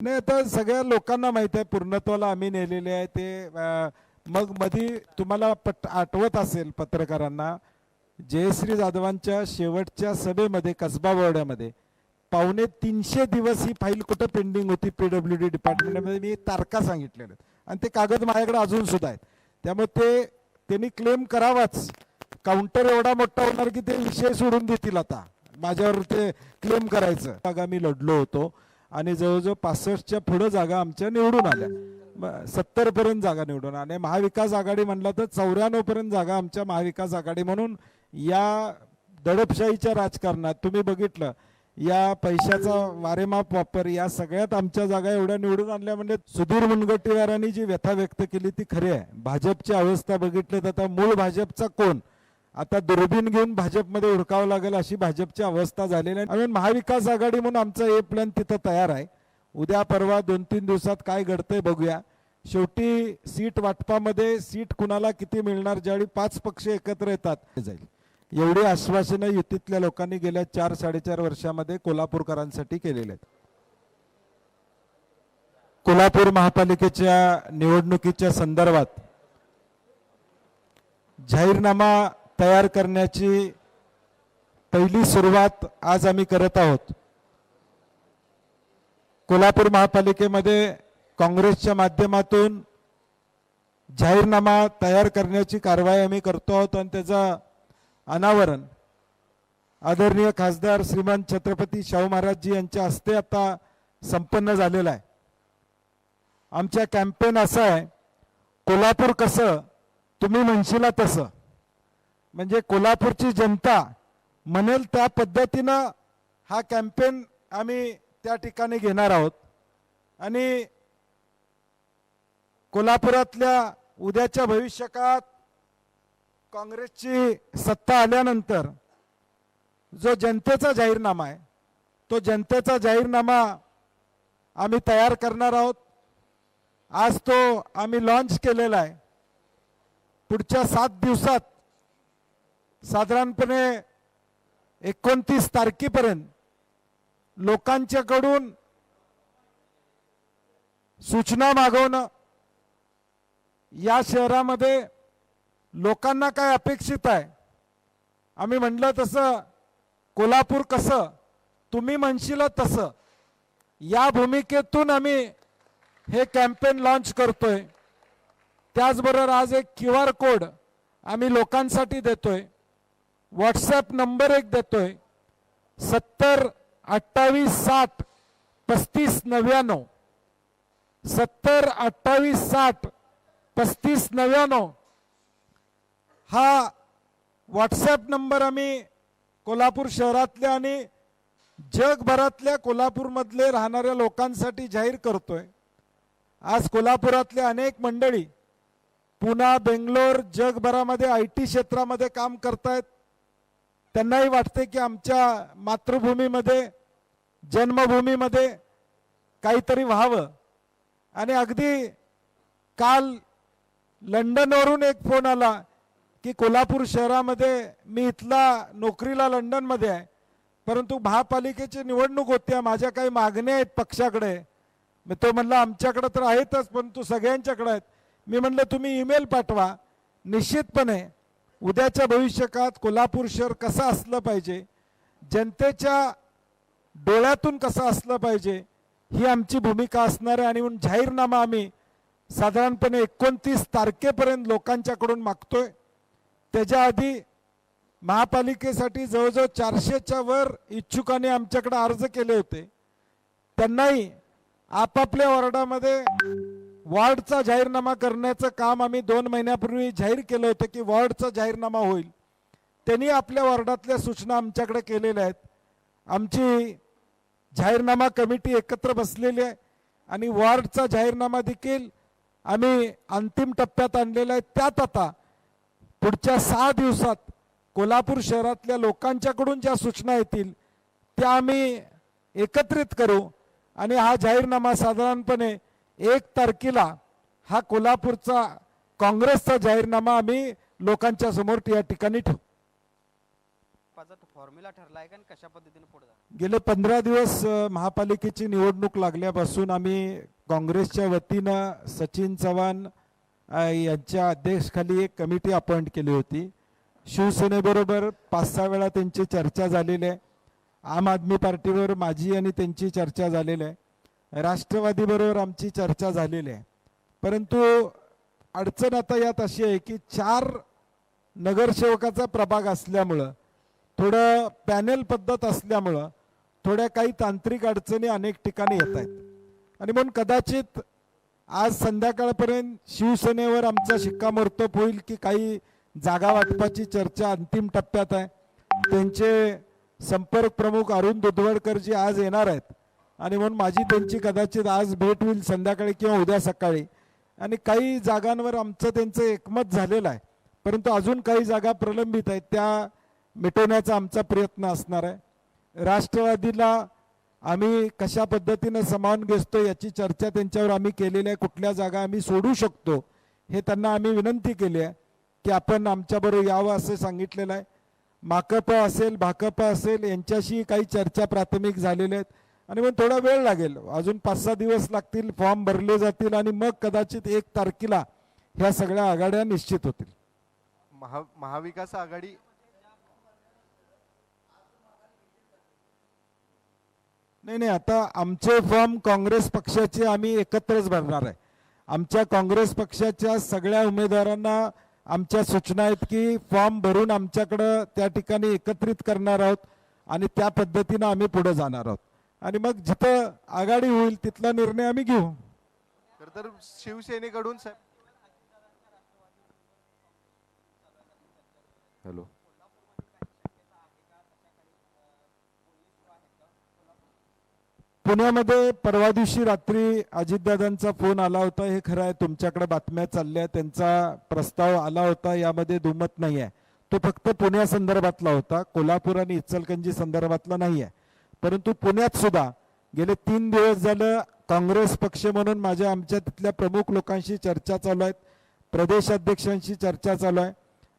नाही आता सगळ्या लोकांना माहीत आहे पूर्णत्वाला आम्ही नेलेले आहे. ते मग मधी तुम्हाला पट आठवत असेल पत्रकारांना जयश्री जाधवांच्या शेवटच्या सभेमध्ये कसबा बोर्डामध्ये पावणे तीनशे दिवस ही फाईल कुठं पेंडिंग होती पीडब्ल्यू डी डिपार्टमेंटमध्ये मी तारखा सांगितलेल्या आहेत. आणि ते कागद माझ्याकडे अजून सुद्धा आहेत. त्यामुळे ते त्यांनी क्लेम करावाच. काउंटर एवढा मोठा होणार की ते विषय सोडून देतील आता. माझ्यावर ते क्लेम करायचं. जागा मी लढलो होतो. आणि जवळजवळ पासष्टच्या पुढं जागा आमच्या निवडून आल्या. सत्तर पर्यंत जागा निवडून आणि महाविकास आघाडी म्हणला तर चौऱ्याण्णव पर्यंत जागा आमच्या महाविकास आघाडी म्हणून या दडपशाहीच्या राजकारणात तुम्ही बघितलं या पैशाचा वारेमाप वापर या सगळ्यात आमच्या जागा एवढ्या निवडून आणल्या म्हणजे सुधीर मुनगंटीवारांनी जी व्यथा व्यक्त केली ती खरी आहे. भाजपची अवस्था बघितली तर आता मूळ भाजपचा कोण? आता दुर्बीन घेऊन भाजपमध्ये उडकावं लागेल अशी भाजपची अवस्था झालेली आहे. महाविकास आघाडी म्हणून आमचा ए प्लॅन तिथं तयार आहे. उद्या परवा दोन तीन दिवसात काय घडतंय बघूया. शेवटी सीट वाटपामध्ये सीट कुणाला किती मिळणार ज्यावेळी पाच पक्ष एकत्र येतात जाईल. एवढी आश्वासनं युतीतल्या लोकांनी गेल्या चार साडेचार वर्षामध्ये कोल्हापूरकरांसाठी केलेले आहेत. कोल्हापूर महापालिकेच्या निवडणुकीच्या संदर्भात जाहीरनामा तयार करण्याची पहिली सुरुवात आज आम्ही करत आहोत. कोल्हापूर महापालिकेमध्ये काँग्रेसच्या माध्यमातून जाहीरनामा तयार करण्याची कारवाई आम्ही करतो आहोत आणि त्याचा अनावरण आदरणीय खासदार श्रीमान छत्रपती शाहू महाराजजी यांच्या हस्ते आता संपन्न झालेला आहे. आमच्या कॅम्पेन असं आहे कोल्हापूर कसं तुम्ही म्हणशीला तसं. म्हणजे कोल्हापूरची जनता म्हणेल त्या पद्धतीनं हा कॅम्पेन आम्ही त्या ठिकाणी घेणार आहोत. आणि कोल्हापुरातल्या उद्याच्या भविष्यकाळात काँग्रेसची सत्ता आल्यानंतर जो जनतेचा जाहीरनामा आहे तो जनतेचा जाहीरनामा आम्ही तयार करणार आहोत. आज तो आम्ही लॉन्च केलेला आहे. पुढच्या सात दिवसात साधारणपणे एकोणतीस तारखेपर्यंत लोकांच्याकडून सूचना मागवणं या शहरामध्ये लोकांना काय अपेक्षित आहे? आम्ही म्हणलं तसं कोल्हापूर कसं? तुम्ही म्हणशील तसं. या भूमिकेतून आम्ही हे कॅम्पेन लॉन्च करतोय. त्याचबरोबर आज एक क्यू आर कोड आम्ही लोकांसाठी देतोय. व्हॉट्सॲप नंबर एक देतोय. सत्तर अठ्ठावीस साठ पस्तीस नव्याण्णव. सत्तर अठ्ठावीस साठ पस्तीस नव्याण्णव. हा व्हॉट्सॲप नंबर आम्ही कोल्हापूर शहरातल्या आणि जगभरातल्या कोल्हापूरमधले राहणाऱ्या लोकांसाठी जाहीर करतोय. आज कोल्हापुरातल्या अनेक मंडळी पुणा बेंगलोर जगभरामध्ये आय टी क्षेत्रामध्ये काम करतायत. त्यांनाही वाटते की आमच्या मातृभूमीमध्ये जन्मभूमीमध्ये काहीतरी व्हावं. आणि अगदी काल लंडनवरून एक फोन आला की कोल्हापूर शहरामध्ये मी इथला नोकरीला लंडनमध्ये आहे परंतु महापालिकेची निवडणूक होती माझ्या काही मागण्या आहेत पक्षाकडे. मी तो म्हणला आमच्याकडे तर आहेतच परंतु सगळ्यांच्याकडे आहेत. मी म्हणलं तुम्ही ईमेल पाठवा. निश्चितपणे उद्याच्या भविष्यकाळात कोल्हापूर शहर कसं असलं पाहिजे? जनतेच्या डोळ्यातून कसं असलं पाहिजे? ही आमची भूमिका असणार आहे आणि म्हणून जाहीरनामा आम्ही साधारणपणे एकोणतीस तारखेपर्यंत लोकांच्याकडून मागतोय. त्याच्या आधी महापालिकेसाठी जवळजवळ चारशेच्या वर इच्छुकांनी आमच्याकडे अर्ज केले होते. त्यांनाही आपापल्या वॉर्डामध्ये वॉर्डचा जाहीरनामा करण्याचं काम आम्ही दोन महिन्यापूर्वी जाहीर केलं होतं की वॉर्डचा जाहीरनामा होईल. त्यांनी आपल्या वॉर्डातल्या सूचना आमच्याकडे केलेल्या आहेत. आमची जाहीरनामा कमिटी एकत्र बसलेली आहे आणि वॉर्डचा जाहीरनामा देखील आम्ही अंतिम टप्प्यात आणलेला आहे. त्यात आता पुढच्या सहा दिवसात कोल्हापूर शहरातल्या लोकांच्याकडून ज्या सूचना येतील त्या आम्ही एकत्रित करू आणि हा जाहीरनामा साधारणपणे एक तारखेला हा कोल्हापूरचा काँग्रेसचा जाहीरनामा आम्ही लोकांच्या समोर या ठिकाणी ठेवू. फॉर्म्युला ठरला आहे कशा पद्धतीने पुढे गेले पंधरा दिवस महापालिकेची निवडणूक लागल्यापासून आम्ही काँग्रेसच्या वतीनं सचिन चव्हाण यांच्या अध्यक्षखाली एक कमिटी अपॉइंट केली होती. शिवसेनेबरोबर पाच सहा वेळा त्यांची चर्चा झालेली आहे. आम आदमी पार्टीबरोबर माझी आणि त्यांची चर्चा झालेली आहे. राष्ट्रवादीबरोबर आमची चर्चा झालेली आहे. परंतु अडचण आता यात अशी आहे की चार नगरसेवकाचा प्रभाग असल्यामुळं थोडं पॅनेल पद्धत असल्यामुळं थोड्या काही तांत्रिक अडचणी अनेक ठिकाणी येत आहेत. आणि म्हणून कदाचित आज संध्याकाळपर्यंत शिवसेनेवर आमचा शिक्कामोर्तब होईल की काही जागा वाटपाची चर्चा अंतिम टप्प्यात आहे. त्यांचे संपर्क प्रमुख अरुण दुधवडकर जी आज येणार आहेत. आणि म्हणून माझी त्यांची कदाचित आज भेट होईल संध्याकाळी किंवा उद्या सकाळी. आणि काही जागांवर आमचं त्यांचं एकमत झालेलं आहे. परंतु अजून काही जागा प्रलंबित आहेत त्या मिटवण्याचा आमचा प्रयत्न असणार आहे. राष्ट्रवादीला आम्ही कशा पद्धतीनं समावून घेतो याची चर्चा त्यांच्यावर आम्ही केलेली आहे. कुठल्या जागा आम्ही सोडू शकतो हे त्यांना आम्ही विनंती केली आहे की आपण आमच्याबरोबर यावं असं सांगितलेलं आहे. माकप असेल भाकप असेल यांच्याशी काही चर्चा प्राथमिक झालेल्या आहेत. आणि मग थोडा वेळ लागेल. अजून पाच सहा दिवस लागतील फॉर्म भरले जातील आणि मग कदाचित एक तारखेला ह्या सगळ्या आघाड्या निश्चित होतील. महा महाविकास आघाडी? नाही नाही आता आमचे फॉर्म काँग्रेस पक्षाचे आम्ही एकत्रच भरणार आहे. आमच्या काँग्रेस पक्षाच्या सगळ्या उमेदवारांना आमच्या सूचना आहेत की फॉर्म भरून आमच्याकडं त्या ठिकाणी एकत्रित करणार आहोत आणि त्या पद्धतीनं आम्ही पुढे जाणार आहोत. आणि मग जिथं आघाडी होईल तिथला निर्णय आम्ही घेऊ. खर तर शिवसेनेकडून साहेब हॅलो. पुण्यामध्ये परवा दिवशी रात्री अजितदादांचा फोन आला होता. हे खरं आहे तुमच्याकडे बातम्या चालल्या त्यांचा प्रस्ताव आला होता. यामध्ये दुमत नाही आहे तो फक्त पुण्यासंदर्भातला होता. कोल्हापूर आणि इचलकंजी संदर्भातला नाही आहे परंतु पुण्यात सुद्धा गेले तीन दिवस झालं काँग्रेस पक्ष म्हणून माझ्या आमच्या तिथल्या प्रमुख लोकांशी चर्चा चालू आहेत. प्रदेशाध्यक्षांशी चर्चा चालू आहे.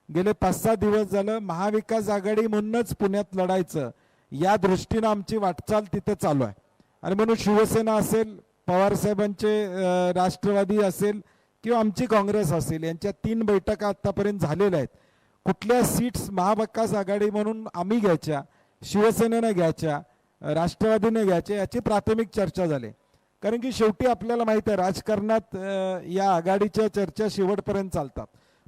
गेले पाच सहा दिवस झालं महाविकास आघाडी म्हणूनच पुण्यात लढायचं. या दृष्टीनं आमची वाटचाल तिथं चालू आहे. आणि म्हणून शिवसेना असेल पवार साहेबांचे राष्ट्रवादी असेल किंवा आमची काँग्रेस असेल यांच्या तीन बैठका आत्तापर्यंत झालेल्या आहेत. कुठल्या सीट्स महाविकास आघाडी म्हणून आम्ही घ्यायच्या शिवसेनेनं घ्यायच्या राष्ट्रवादीने घ्यायचे याची प्राथमिक चर्चा झाली. कारण की शेवटी आपल्याला माहीत आहे राजकारणात या आघाडीच्या चर्चा शेवटपर्यंत चालतात.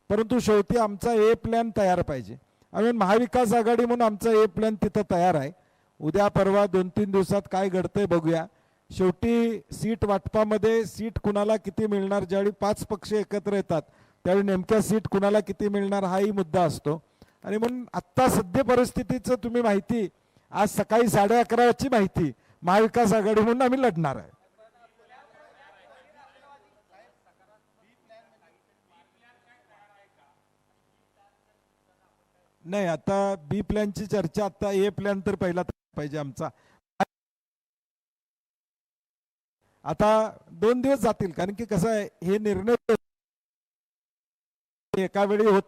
परंतु शेवटी आमचा ए प्लॅन तयार पाहिजे. आणि महाविकास आघाडी म्हणून आमचा ए प्लॅन तिथं तयार आहे. उद्या परवा दोन तीन दिवसात काय घडतंय बघूया. शेवटी सीट वाटपामध्ये सीट कुणाला किती मिळणार ज्यावेळी पाच पक्ष एकत्र येतात त्यावेळी नेमक्या सीट कुणाला किती मिळणार हाही मुद्दा असतो. आणि म्हणून आत्ता सद्य परिस्थितीचं तुम्ही माहिती आज सकाळी साडे अकराची माहिती. महाविकास आघाडी म्हणून आम्ही लढणार आहे. नाही आता बी प्लॅनची चर्चा आता ए प्लॅन तर पहिला पाहिजे आमचा. आता दोन दिवस जातील कारण की कसं आहे हे निर्णय एका वेळी होत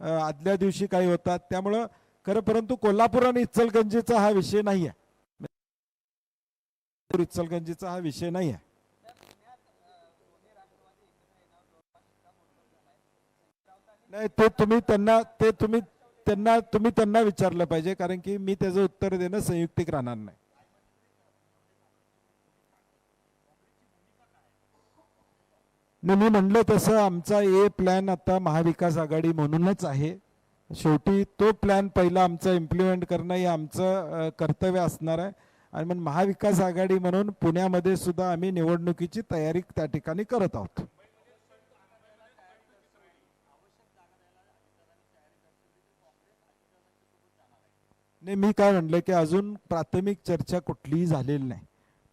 आदल्या दिवशी काही होतात. त्यामुळं खरं परंतु कोल्हापूर आणि इचलगंजीचा हा विषय नाही आहे इचलगंजीचा हा विषय नाही आहे नाही ते तुम्ही त्यांना ते तुम्ही त्यांना तुम्ही त्यांना विचारलं पाहिजे कारण की मी त्याचं उत्तर देणं संयुक्तिक राहणार नाही मी म्हणलं तसं आमचा ए प्लॅन आता महाविकास आघाडी म्हणूनच आहे. शेवटी तो प्लॅन पहिला आमचा इम्प्लिमेंट करणं हे आमचं कर्तव्य असणार आहे. आणि मग महाविकास आघाडी म्हणून पुण्यामध्ये सुद्धा आम्ही निवडणुकीची तयारी त्या ठिकाणी करत आहोत. नाही मी काय म्हणलं की अजून प्राथमिक चर्चा कुठलीही झालेली नाही.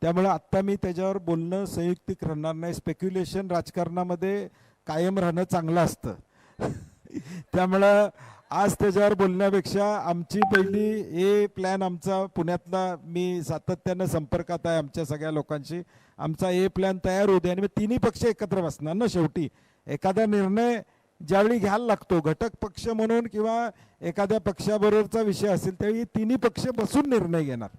त्यामुळे आत्ता मी त्याच्यावर बोलणं संयुक्तिक राहणार नाही. स्पेक्युलेशन राजकारणामध्ये कायम राहणं चांगलं असतं. त्यामुळं आज त्याच्यावर बोलण्यापेक्षा आमची पहिली हे प्लॅन आमचा पुण्यातला मी सातत्यानं संपर्कात आहे आमच्या सगळ्या लोकांशी. आमचा हे प्लॅन तयार होते आणि मग तिन्ही पक्ष एकत्र बसणार ना शेवटी. एखादा निर्णय ज्यावेळी घ्यायला लागतो घटक पक्ष म्हणून किंवा एखाद्या पक्षाबरोबरचा विषय असेल त्यावेळी तिन्ही पक्ष बसून निर्णय घेणार.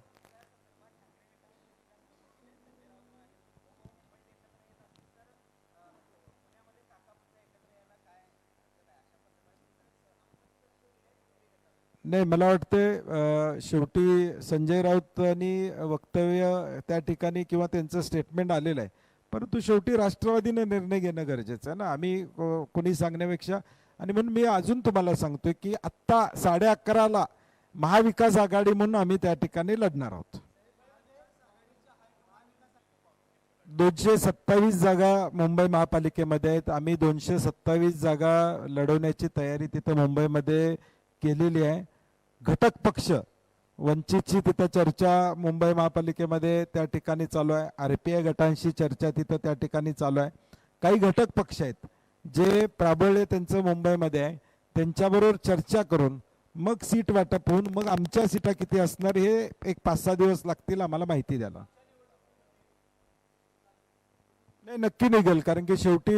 नाही मला वाटते शेवटी संजय राऊतांनी वक्तव्य त्या ठिकाणी किंवा त्यांचं स्टेटमेंट आलेलं आहे. परंतु शेवटी राष्ट्रवादीने निर्णय घेणं गरजेचं आहे ना. आम्ही कोणी सांगण्यापेक्षा आणि म्हणून मी अजून तुम्हाला सांगतोय की आत्ता साडे अकराला महाविकास आघाडी म्हणून आम्ही त्या ठिकाणी लढणार आहोत. दोनशे सत्तावीस जागा मुंबई महापालिकेमध्ये आहेत. आम्ही दोनशे सत्तावीस जागा लढवण्याची तयारी तिथं मुंबईमध्ये केलेली आहे. घटक पक्ष वंचितची तिथं चर्चा मुंबई महापालिकेमध्ये त्या ठिकाणी चालू आहे. आर पी आय गटांशी चर्चा तिथं त्या ठिकाणी चालू आहे. काही घटक पक्ष आहेत जे प्राबल्य त्यांचं मुंबईमध्ये आहे. त्यांच्याबरोबर चर्चा करून मग सीट वाटप होऊन मग आमच्या सीटा किती असणार हे एक पाच सहा दिवस लागतील आम्हाला माहिती द्यायला. नाही नक्की निघेल कारण की शेवटी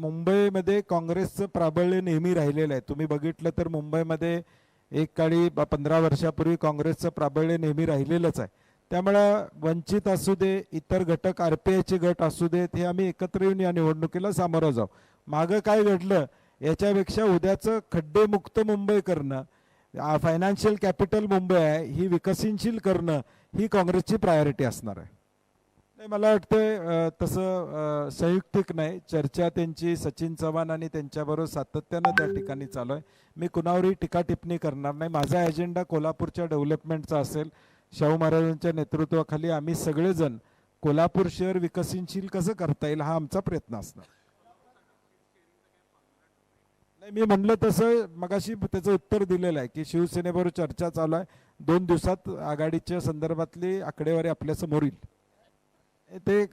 मुंबईमध्ये काँग्रेसचं प्राबल्य नेहमी राहिलेलं आहे. तुम्ही बघितलं तर मुंबईमध्ये एक काळी पंधरा वर्षापूर्वी काँग्रेसचं प्राबल्य नेहमी राहिलेलंच आहे. त्यामुळं वंचित असू दे इतर घटक आर पी आयचे गट असू देत हे आम्ही एकत्र येऊन या निवडणुकीला सामोरं जाऊ. मागं काय घडलं? याच्यापेक्षा उद्याचं खड्डेमुक्त मुंबई करणं फायनान्शियल कॅपिटल मुंबई आहे ही विकसनशील करणं ही काँग्रेसची प्रायोरिटी असणार आहे. मला वाटतंय तसं संयुक्तिक नाही चर्चा त्यांची सचिन चव्हाण आणि त्यांच्याबरोबर सातत्यानं त्या ठिकाणी चालू आहे. मी कुणावरही टीका टिप्पणी करणार नाही. माझा एजेंडा कोल्हापूरच्या डेव्हलपमेंटचा असेल शाहू महाराजांच्या नेतृत्वाखाली आम्ही सगळेजण कोल्हापूर शहर विकसनशील कसं करता येईल हा आमचा प्रयत्न असणार. नाही मी म्हणलं तसं मगाशी त्याचं उत्तर दिलेलं आहे की शिवसेनेबरोबर चर्चा चालू आहे. दोन दिवसात आघाडीच्या संदर्भातली आकडेवारी आपल्यासमोर येईल. ते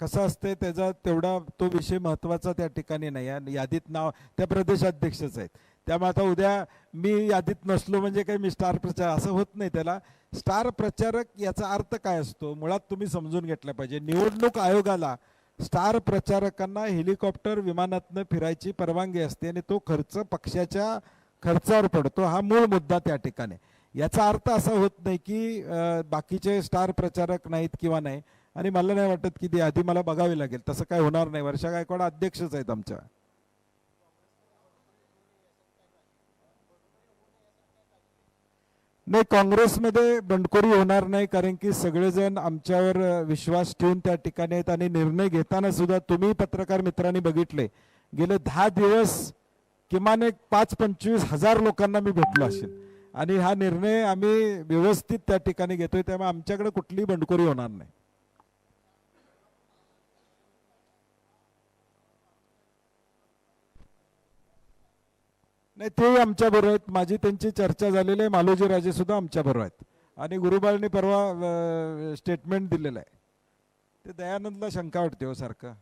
कसं असते त्याचा तेवढा तो विषय महत्त्वाचा त्या ठिकाणी नाही. आहे यादीत नाव त्या प्रदेशाध्यक्षच आहेत. त्यामुळे आता उद्या मी यादीत नसलो म्हणजे काही मी स्टार प्रचार असं होत नाही त्याला. स्टार प्रचारक याचा अर्थ काय असतो? मुळात तुम्ही समजून घेतलं पाहिजे. निवडणूक आयोगाला स्टार प्रचारकांना हेलिकॉप्टर विमानातनं फिरायची परवानगी असते आणि तो खर्च पक्षाच्या खर्चावर पडतो. हा मूळ मुद्दा त्या ठिकाणी. याचा अर्थ असा होत नाही की बाकीचे स्टार प्रचारक नाहीत किंवा नाही. आणि मला नाही वाटत की ती आधी मला बघावी लागेल. तसं काय होणार नाही. वर्षा गायकवाड अध्यक्षच आहेत आमच्या. नाही काँग्रेसमध्ये बंडखोरी होणार नाही कारण की सगळेजण आमच्यावर विश्वास ठेवून त्या ठिकाणी आहेत आणि निर्णय घेताना सुद्धा तुम्ही पत्रकार मित्रांनी बघितले. गेले दहा दिवस किमान एक पाच पंचवीस हजार लोकांना मी भेटलो असेल. आणि हा निर्णय आम्ही व्यवस्थित त्या ठिकाणी घेतोय त्यामुळे आमच्याकडे कुठलीही बंडखोरी होणार नाही. नाही तेही आमच्या बरोबर आहेत. माझी त्यांची चर्चा झालेली आहे. मालोजी राजे सुद्धा आमच्या बरोबर आहेत. आणि गुरुबाळनी परवा स्टेटमेंट दिलेलं आहे. ते दयानंदला शंका वाटते हो सारखं.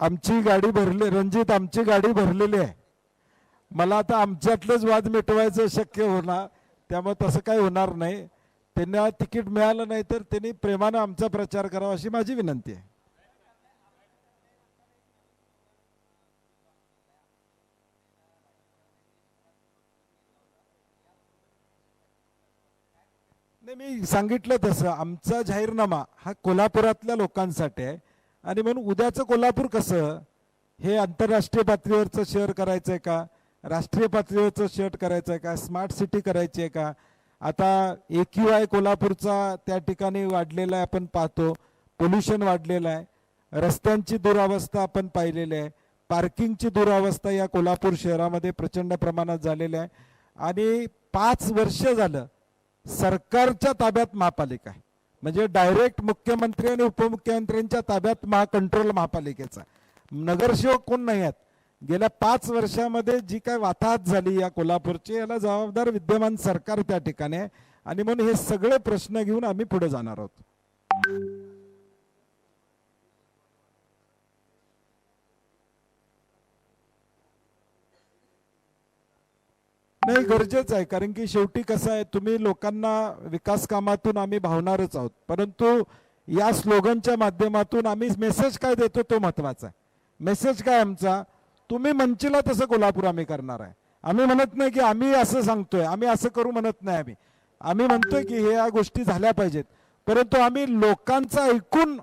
आमची गाडी भरली रणजित आमची गाडी भरलेली आहे. मला आता आमच्यातलंच वाद मिटवायचं शक्य होणार. त्यामुळे तसं काही होणार नाही. त्यांना तिकीट मिळालं नाही तर त्यांनी प्रेमानं आमचा प्रचार करावा अशी माझी विनंती आहे. नाही मी सांगितलं तसं आमचा जाहीरनामा हा कोल्हापुरातल्या लोकांसाठी आहे. आणि म्हणून उद्याचं कोल्हापूर कसं? हे आंतरराष्ट्रीय पातळीवरचं शहर करायचं आहे का? राष्ट्रीय पातळीवरचं शहर करायचं आहे का? स्मार्ट सिटी करायची आहे का? आता ए क्यू आय कोल्हापूरचा त्या ठिकाणी वाढलेला आहे आपण पाहतो. पोल्युशन वाढलेलं आहे. रस्त्यांची दुरावस्था आपण पाहिलेली आहे. पार्किंगची दुरावस्था या कोल्हापूर शहरामध्ये प्रचंड प्रमाणात झालेली आहे. आणि पाच वर्ष झालं सरकारच्या ताब्यात महापालिका आहे. म्हणजे डायरेक्ट मुख्यमंत्री आणि उपमुख्यमंत्र्यांच्या ताब्यात महा कंट्रोल महापालिकेचा नगरसेवक कोण नाही आहेत? गेल्या पाच वर्षामध्ये जी काय वाताहत झाली या कोल्हापूरची याला जबाबदार विद्यमान सरकार त्या ठिकाणी आहे. आणि म्हणून हे सगळे प्रश्न घेऊन आम्ही पुढे जाणार आहोत. नाही गरजेचं आहे कारण की शेवटी कसं आहे तुम्ही लोकांना विकास कामातून आम्ही भावणारच आहोत. परंतु या स्लोगनच्या माध्यमातून आम्ही मेसेज काय देतो तो महत्त्वाचा आहे. मेसेज काय आमचा? तुम्ही म्हणशीला तसं कोल्हापूर आम्ही करणार आहे. आम्ही म्हणत नाही की आम्ही असं सांगतोय आम्ही असं करू म्हणत नाही आम्ही. आम्ही म्हणतोय की ह्या गोष्टी झाल्या पाहिजेत. परंतु आम्ही लोकांचा ऐकून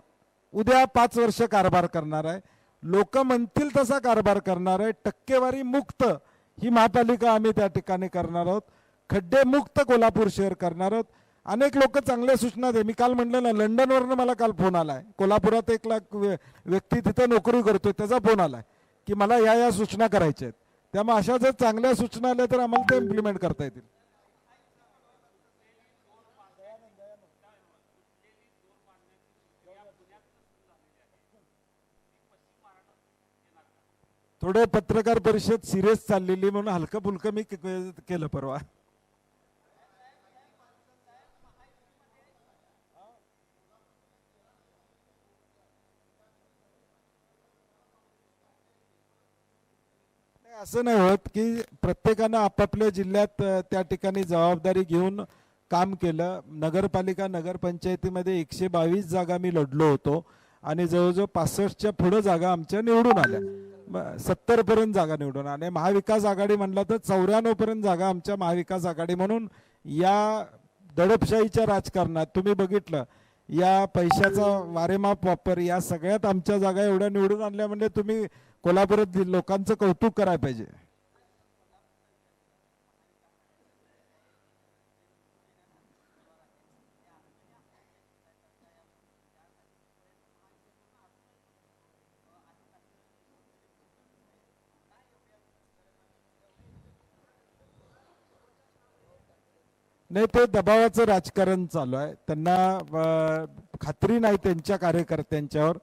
उद्या पाच वर्ष कारभार करणार आहे. लोक म्हणतील तसा कारभार करणार आहे. टक्केवारी मुक्त ही महापालिका आम्ही त्या ठिकाणी करणार आहोत. खड्डे मुक्त कोल्हापूर शहर करणार आहोत. अनेक लोक चांगल्या सूचना दे. मी काल म्हणलं ना लंडनवरनं मला काल फोन आलाय. कोल्हापुरात एक लाख व्य- व्यक्ती तिथं नोकरी करतोय त्याचा फोन आलाय. की मला या या सूचना करायच्या आहेत. त्यामुळे अशा जर चांगल्या सूचना आल्या तर आम्हाला ते इम्प्लिमेंट करता येतील. थोडे पत्रकार परिषद सिरियस चाललेली म्हणून हलकं फुलकं मी केलं परवा नाही, असं नाही होत की प्रत्येकानं आपापल्या जिल्ह्यात त्या ठिकाणी जबाबदारी घेऊन काम केलं. नगरपालिका नगरपंचायतीमध्ये एकशे बावीस जागा मी लढलो होतो आणि जवळजवळ पासष्टच्या पुढं जागा आमच्या निवडून आल्या. सत्तर पर्यंत जागा निवडून आल्या. महाविकास आघाडी म्हणला तर चौऱ्याण्णव पर्यंत जागा आमच्या महाविकास आघाडी म्हणून या दडपशाहीच्या राजकारणात तुम्ही बघितलं या पैशाचा वारेमाप वापर या सगळ्यात आमच्या जागा एवढ्या निवडून आणल्या म्हणजे तुम्ही कोल्हापुरात लोकांचं कौतुक करायला पाहिजे. नाही ते दबावाचं राजकारण चालू आहे. त्यांना अं, खात्री नाही त्यांच्या कार्यकर्त्यांच्यावर.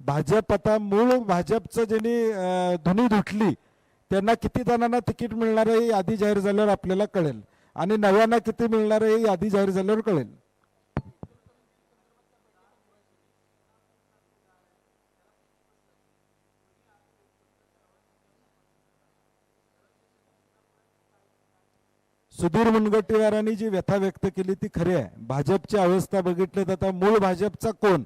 भाजप आता मूळ भाजपचं ज्यांनी धुनी धुटली त्यांना किती जणांना तिकीट मिळणार आहे ही यादी जाहीर झाल्यावर आपल्याला कळेल. आणि नव्यांना किती मिळणार आहे ही यादी जाहीर झाल्यावर कळेल. सुधीर मुनगंटीवारांनी जी व्यथा व्यक्त केली ती खरी आहे. भाजपची अवस्था बघितली तर आता मूळ भाजपचा कोण?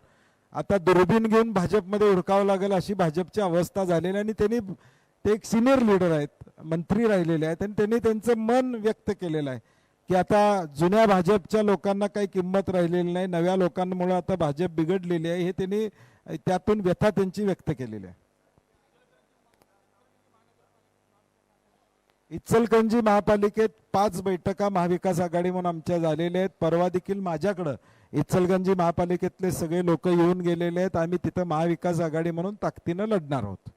आता दुर्बीन घेऊन भाजपमध्ये उडकावं लागेल अशी भाजपची अवस्था झालेली आहे आणि त्यांनी ते एक सिनियर लीडर आहेत मंत्री राहिलेले आहेत आणि त्यांनी त्यांचं मन व्यक्त केलेलं आहे की आता जुन्या भाजपच्या लोकांना काही किंमत राहिलेली नाही नव्या लोकांमुळे आता भाजप बिघडलेली आहे हे त्यांनी त्यातून व्यथा त्यांची व्यक्त केलेली आहे. इचलकरंजी महापालिकेत पाच बैठका महाविकास आघाडी म्हणून आमच्या झालेल्या आहेत परवा देखील माझ्याकडं इचलगंजी महापालिकेतले सगळे लोक येऊन गेलेले आहेत. आम्ही तिथं महाविकास आघाडी म्हणून ताकदीनं लढणार आहोत.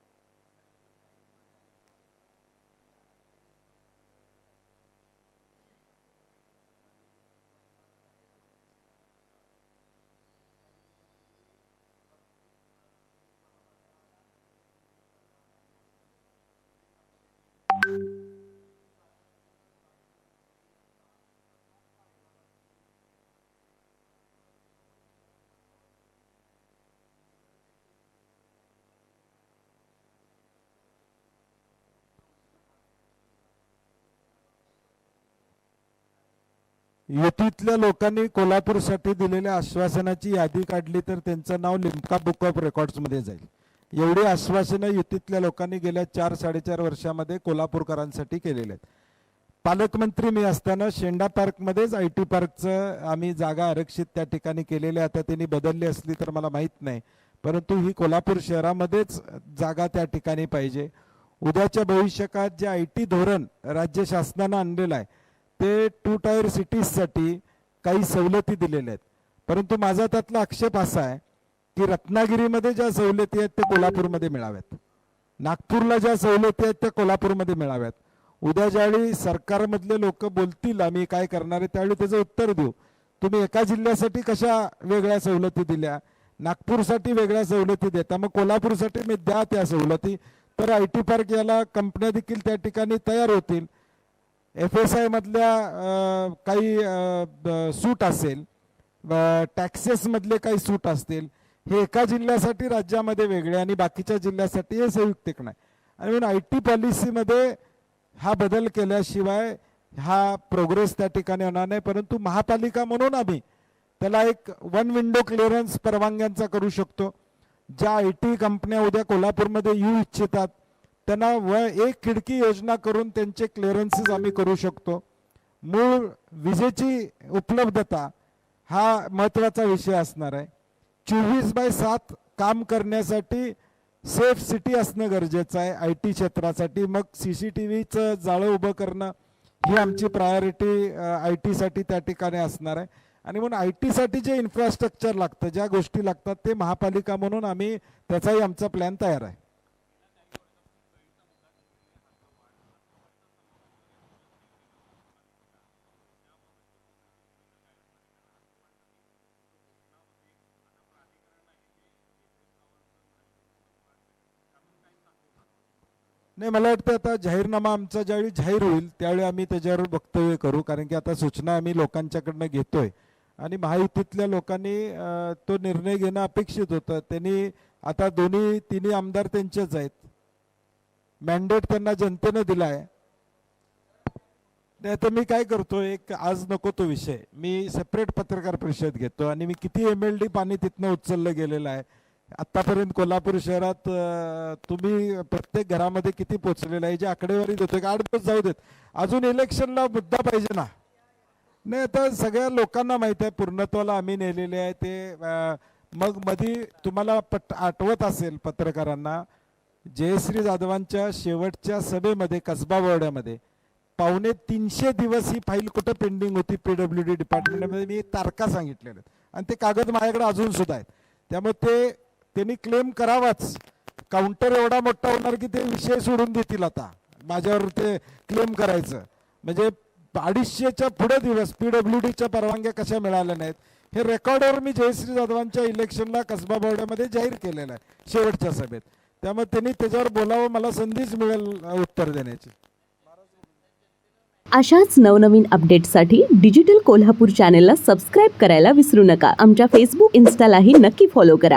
युतीतल्या लोकांनी कोल्हापूरसाठी दिलेल्या आश्वासनाची यादी काढली तर त्यांचं नाव लिमका बुक ऑफ रेकॉर्ड्समध्ये जाईल. एवढी आश्वासनं युतीतल्या लोकांनी गेल्या चार साडेचार वर्षामध्ये कोल्हापूरकरांसाठी केलेले आहेत. पालकमंत्री मी असताना शेंडा पार्कमध्येच आय टी पार्कचं आम्ही जागा आरक्षित त्या ठिकाणी केलेली आहे. आता त्यांनी बदलली असली तर मला माहीत नाही. परंतु ही कोल्हापूर शहरामध्येच जागा त्या ठिकाणी पाहिजे. उद्याच्या भविष्यकाळात जे आय टी धोरण राज्य शासनानं आणलेलं आहे ते टू टायर सिटीजसाठी काही सवलती दिलेल्या आहेत. परंतु माझा त्यातला आक्षेप असा आहे की रत्नागिरीमध्ये ज्या सवलती आहेत त्या कोल्हापूरमध्ये मिळाव्यात. नागपूरला ज्या सवलती आहेत त्या कोल्हापूरमध्ये मिळाव्यात. उद्या ज्यावेळी सरकारमधले लोक बोलतील आम्ही काय करणार आहे? त्यावेळी त्याचं उत्तर देऊ. तुम्ही एका जिल्ह्यासाठी कशा वेगळ्या सवलती दिल्या? नागपूरसाठी वेगळ्या सवलती देता. मग कोल्हापूरसाठी मी द्या त्या सवलती. तर आय टी पार्क याला कंपन्या देखील त्या ठिकाणी तयार होतील. एफ एस आय मधल्या काही ब- सूट असेल टॅक्सेस मधले काही सूट असतील हे एका जिल्ह्यासाठी राज्यामध्ये वेगळे आणि बाकीच्या जिल्ह्यासाठी हे संयुक्तिक नाही. आणि म्हणून आय टी पॉलिसीमध्ये हा बदल केल्याशिवाय हा प्रोग्रेस त्या ठिकाणी होणार नाही. परंतु महापालिका म्हणून आम्ही त्याला एक वन विंडो क्लिअरन्स परवानग्यांचा करू शकतो. ज्या आय टी कंपन्या उद्या कोल्हापूरमध्ये येऊ इच्छितात त्यांना व एक खिडकी योजना करून त्यांचे क्लिअरन्सेस आम्ही करू शकतो. मूळ विजेची उपलब्धता हा महत्त्वाचा विषय असणार आहे. चोवीस बाय सात काम करण्यासाठी सेफ सिटी असणं गरजेचं आहे आय टी क्षेत्रासाठी. मग सी सी टी व्हीचं जाळं उभं करणं ही आमची प्रायोरिटी आय टीसाठी त्या ठिकाणी असणार आहे. आणि म्हणून आय टीसाठी जे इन्फ्रास्ट्रक्चर लागतं ज्या गोष्टी लागतात ते महापालिका म्हणून आम्ही त्याचाही आमचा प्लॅन तयार आहे. नाही मला वाटतं आता जाहीरनामा आमचा ज्यावेळी जाहीर होईल त्यावेळी आम्ही त्याच्यावर वक्तव्य करू कारण की आता सूचना आम्ही लोकांच्याकडनं घेतोय. आणि महायुतीतल्या लोकांनी तो निर्णय घेणं अपेक्षित होतं. त्यांनी आता दोन्ही तिन्ही आमदार त्यांचेच आहेत. मॅन्डेट त्यांना जनतेनं दिला आहे नाही तर मी काय करतो एक आज नको तो विषय. मी सेपरेट पत्रकार परिषद घेतो आणि मी किती एम एल डी पाणी तिथनं उचललं गेलेलं आहे. आतापर्यंत कोल्हापूर शहरात तुम्ही प्रत्येक घरामध्ये किती पोचलेलं आहे? जे आकडेवारी देतोय आठ दिवस जाऊ देत. अजून इलेक्शनला मुद्दा पाहिजे ना. नाही आता सगळ्या लोकांना माहीत आहे पूर्णत्वाला आम्ही नेलेले आहे ते मग मधी तुम्हाला पट आठवत असेल पत्रकारांना जयश्री जाधवांच्या शेवटच्या सभेमध्ये कसबा बोर्डामध्ये पावणे तीनशे दिवस ही फाईल कुठं पेंडिंग होती पीडब्ल्यू डी डिपार्टमेंटमध्ये मी तारखा सांगितलेल्या आहेत. आणि ते कागद माझ्याकडे अजून सुद्धा आहेत. त्यामुळे ते त्यांनी क्लेम करावाच. काउंटर एवढा मोठा होणार की ते विषय सोडून देतील आता. माझ्यावर ते क्लेम करायचं. म्हणजे अडीचशेच्या पुढे दिवस पी डब्ल्यू डीच्या परवानग्या कशा मिळाल्या नाहीत हे रेकॉर्डवर मी जयश्री जाधवांच्या इलेक्शनला कसबा बोर्डामध्ये जाहीर केलेलं आहे शेवटच्या सभेत. त्यामुळे त्यांनी त्याच्यावर बोलावं मला संधीच मिळेल उत्तर देण्याची. अशाच नवनवीन अपडेट्ससाठी डिजिटल कोल्हापूर चॅनेलला सबस्क्राईब करायला विसरू नका. आमच्या फेसबुक इन्स्टालाही नक्की फॉलो करा.